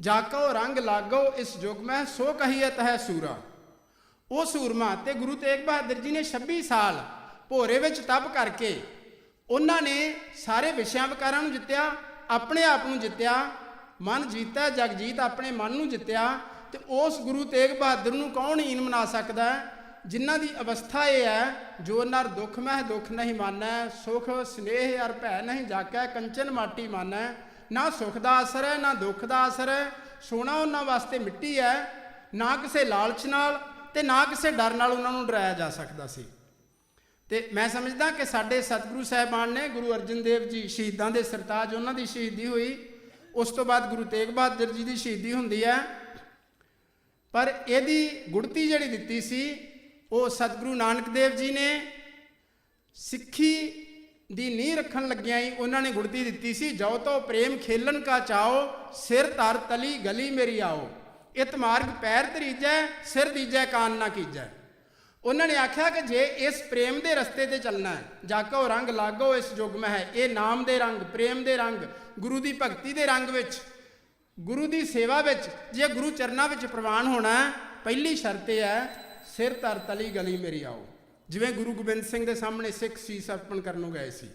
ਜਾਕੋ ਰੰਗ ਲਾਗੋ ਇਸ ਯੁਗ ਮੈਂ, ਸੋ ਕਹੀਤ ਹੈ ਸੂਰਾ ਉਹ ਸੂਰਮਾ ਤੇ ਗੁਰੂ ਤੇਗ ਬਹਾਦਰ ਜੀ ਨੇ 26 ਸਾਲ ਭੋਰੇ ਵਿੱਚ ਤਪ ਕਰਕੇ ਉਹਨਾਂ ਨੇ ਸਾਰੇ ਵਿਸ਼ਿਆਂ ਵਿਕਾਰਾਂ ਨੂੰ ਜਿੱਤਿਆ, ਆਪਣੇ ਆਪ ਨੂੰ ਜਿੱਤਿਆ, ਮਨ ਜੀਤਾ ਜਗਜੀਤ ਆਪਣੇ ਮਨ ਨੂੰ ਜਿੱਤਿਆ, ਤੇ ਉਸ ਗੁਰੂ ਤੇਗ ਬਹਾਦਰ ਨੂੰ ਕੌਣ ਹੀਨ ਮਨਾ ਸਕਦਾ ਹੈ? ਜਿਨ੍ਹਾਂ ਦੀ ਅਵਸਥਾ ਇਹ ਹੈ, ਜੋ ਨਰ ਦੁੱਖ ਮਹਿ ਦੁੱਖ ਨਹੀਂ ਮਾਨੈ, ਸੁਖ ਸਨੇਹ ਅਰ ਭੈ ਨਹੀਂ ਜਾਕੈ, ਕੰਚਨ ਮਾਟੀ ਮਾਨੈ ਨਾ ਸੁਖ ਦਾ ਅਸਰ ਹੈ, ਨਾ ਦੁੱਖ ਦਾ ਅਸਰ ਹੈ। ਸੋਨਾ ਉਹਨਾਂ ਵਾਸਤੇ ਮਿੱਟੀ ਹੈ, ਨਾ ਕਿਸੇ ਲਾਲਚ ਨਾਲ ਤੇ ਨਾ ਕਿਸੇ ਡਰ ਨਾਲ ਉਹਨਾਂ ਨੂੰ ਡਰਾਇਆ ਜਾ ਸਕਦਾ ਸੀ। ਤੇ ਮੈਂ ਸਮਝਦਾ ਕਿ ਸਾਡੇ ਸਤਿਗੁਰੂ ਸਾਹਿਬਾਨ ਨੇ ਗੁਰੂ ਅਰਜਨ ਦੇਵ ਜੀ ਸ਼ਹੀਦਾਂ ਦੇ ਸਰਤਾਜ ਉਹਨਾਂ ਦੀ ਸ਼ਹੀਦੀ ਹੋਈ। ਉਸ ਤੋਂ ਬਾਅਦ ਗੁਰੂ ਤੇਗ ਬਹਾਦਰ ਜੀ ਦੀ ਸ਼ਹੀਦੀ ਹੁੰਦੀ ਹੈ। ਪਰ ਇਹਦੀ ਗੁੜਤੀ ਜਿਹੜੀ ਦਿੱਤੀ ਸੀ, ਉਹ ਸਤਿਗੁਰੂ ਨਾਨਕ ਦੇਵ ਜੀ ਨੇ ਸਿੱਖੀ ਦੀ ਨੀਂਹ ਰੱਖਣ ਲੱਗਿਆਂ ਹੀ ਉਹਨਾਂ ਨੇ ਗੁੜਤੀ ਦਿੱਤੀ ਸੀ ਜੋ ਤੋ ਪ੍ਰੇਮ ਖੇਲਣ ਕਾ ਚਾਓ ਸਿਰ ਧਰ ਤਲੀ ਗਲੀ ਮੇਰੀ ਆਓ। ਇਤ ਮਾਰਗ ਪੈਰ ਤਰੀਜੈ ਸਿਰ ਦੀਜੈ ਕਾਨ ਨਾ ਕੀਜੈ। ਉਹਨਾਂ ਨੇ ਆਖਿਆ ਕਿ ਜੇ ਇਸ ਪ੍ਰੇਮ ਦੇ ਰਸਤੇ ਤੇ ਚੱਲਣਾ ਹੈ, ਜਾਕੋ ਰੰਗ ਲਾਗੋ ਇਸ ਯੁਗ ਮਹਿ ਹੈ ਇਹ ਨਾਮ ਦੇ ਰੰਗ, ਪ੍ਰੇਮ ਦੇ ਰੰਗ, ਗੁਰੂ ਦੀ ਭਗਤੀ ਦੇ ਰੰਗ ਵਿੱਚ, ਗੁਰੂ ਦੀ ਸੇਵਾ ਵਿੱਚ, ਜੇ ਗੁਰੂ ਚਰਨਾਂ ਵਿੱਚ ਪ੍ਰਵਾਨ ਹੋਣਾ ਪਹਿਲੀ ਸ਼ਰਤ ਇਹ ਹੈ, ਸਿਰ ਧਰ ਤਲੀ ਗਲੀ ਮੇਰੀ ਆਓ। ਜਿਵੇਂ ਗੁਰੂ ਗੋਬਿੰਦ ਸਿੰਘ ਦੇ ਸਾਹਮਣੇ ਸਿੱਖ ਸੀਸ ਅਰਪਣ ਕਰਨ ਨੂੰ ਗਏ ਸੀ।